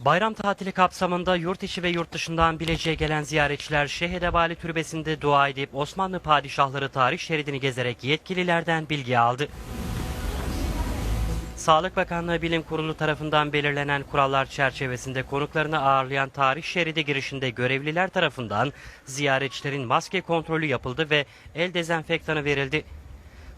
Bayram tatili kapsamında yurt içi ve yurt dışından Bilecik'e gelen ziyaretçiler Şehedebali Türbesi'nde dua edip Osmanlı padişahları tarih şeridini gezerek yetkililerden bilgi aldı. Sağlık Bakanlığı Bilim Kurulu tarafından belirlenen kurallar çerçevesinde konuklarını ağırlayan tarih şeridi girişinde görevliler tarafından ziyaretçilerin maske kontrolü yapıldı ve el dezenfektanı verildi.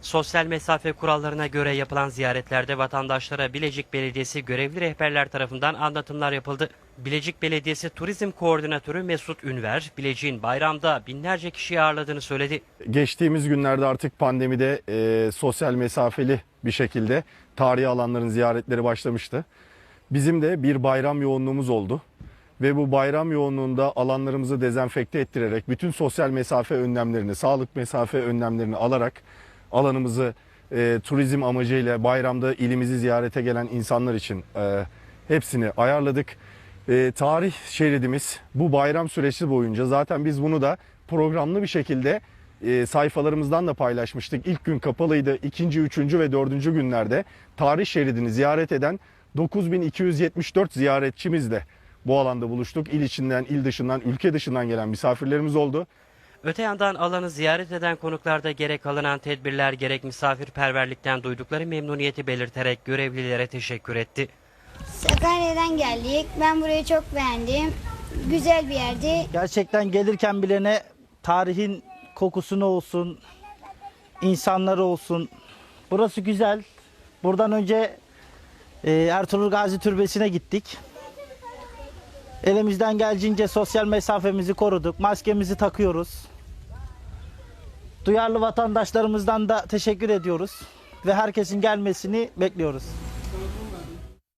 Sosyal mesafe kurallarına göre yapılan ziyaretlerde vatandaşlara Bilecik Belediyesi görevli rehberler tarafından anlatımlar yapıldı. Bilecik Belediyesi Turizm Koordinatörü Mesut Ünver, Bilecik'in bayramda binlerce kişiyi ağırladığını söyledi. Geçtiğimiz günlerde artık pandemide e, sosyal mesafeli bir şekilde tarihi alanların ziyaretleri başlamıştı. Bizim de bir bayram yoğunluğumuz oldu. Ve bu bayram yoğunluğunda alanlarımızı dezenfekte ettirerek bütün sosyal mesafe önlemlerini, sağlık mesafe önlemlerini alarak alanımızı e, turizm amacıyla bayramda ilimizi ziyarete gelen insanlar için e, hepsini ayarladık. E, tarih şeridimiz bu bayram süresi boyunca zaten biz bunu da programlı bir şekilde e, sayfalarımızdan da paylaşmıştık. İlk gün kapalıydı. İkinci, üçüncü ve dördüncü günlerde tarih şeridini ziyaret eden 9274 ziyaretçimizle bu alanda buluştuk. İl içinden, il dışından, ülke dışından gelen misafirlerimiz oldu. Öte yandan alanı ziyaret eden konuklarda gerek alınan tedbirler gerek misafirperverlikten duydukları memnuniyeti belirterek görevlilere teşekkür etti. Sakarya'dan geldik. Ben burayı çok beğendim. Güzel bir yerdi. Gerçekten gelirken bilene tarihin kokusunu olsun, insanları olsun. Burası güzel. Buradan önce e, Ertuğrul Gazi Türbesi'ne gittik. Elimizden geldiğince sosyal mesafemizi koruduk. Maskemizi takıyoruz. Duyarlı vatandaşlarımızdan da teşekkür ediyoruz. Ve herkesin gelmesini bekliyoruz.